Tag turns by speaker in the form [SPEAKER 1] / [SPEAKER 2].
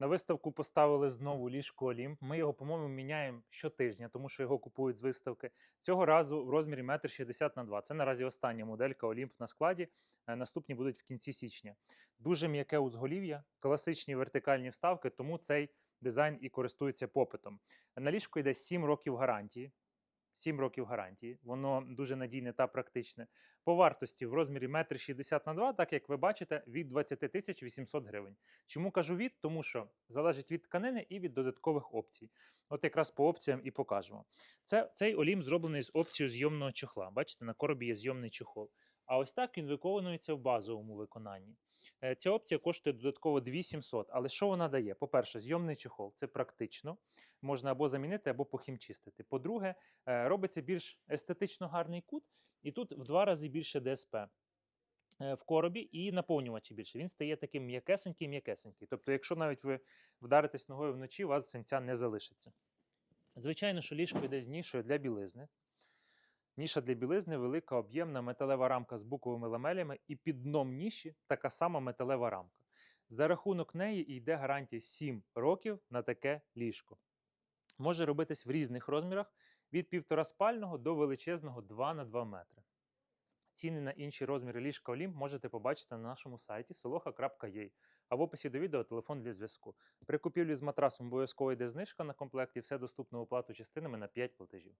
[SPEAKER 1] На виставку поставили знову ліжко Олімп. Ми його, по-моєму, міняємо щотижня, тому що його купують з виставки. Цього разу в розмірі 1,60 на 2. Це наразі остання моделька Олімп на складі. Е, Наступні будуть в кінці січня. Дуже м'яке узголів'я, класичні вертикальні вставки, тому цей дизайн і користується попитом. На ліжко йде 7 років гарантії. 7 років гарантії, воно дуже надійне та практичне. По вартості в розмірі 1,60 на 2, так як ви бачите, від 20 тисяч 800 гривень. Чому кажу від? Тому що залежить від тканини і від додаткових опцій. От якраз по опціям і покажемо. Це, цей олім зроблений з опцією зйомного чохла. Бачите, на коробі є зйомний чохол. А ось так він виконується в базовому виконанні. Е, Ця опція коштує додатково 2700. Але що вона дає? По-перше, зйомний чохол це практично. Можна або замінити, або похімчистити. По-друге, е, робиться більш естетично гарний кут, і тут в два рази більше ДСП е, в коробі і наповнювачі більше. Він стає таким м'якесенький, м'якесенький. Тобто, якщо навіть ви вдаритесь ногою вночі, у вас синця не залишиться. Звичайно, що ліжко йде з нішою для білизни. Ніша для білизни велика об'ємна металева рамка з буковими ламелями, і під дном ніші така сама металева рамка. За рахунок неї йде гарантія 7 років на таке ліжко. Може робитись в різних розмірах від півтора спального до величезного 2 на 2 метри. Ціни на інші розміри ліжка Олімп можете побачити на нашому сайті soloha.ua, а в описі до відео телефон для зв'язку. При купівлі з матрасом обов'язково йде знижка на комплект і все доступно оплату частинами на 5 платежів.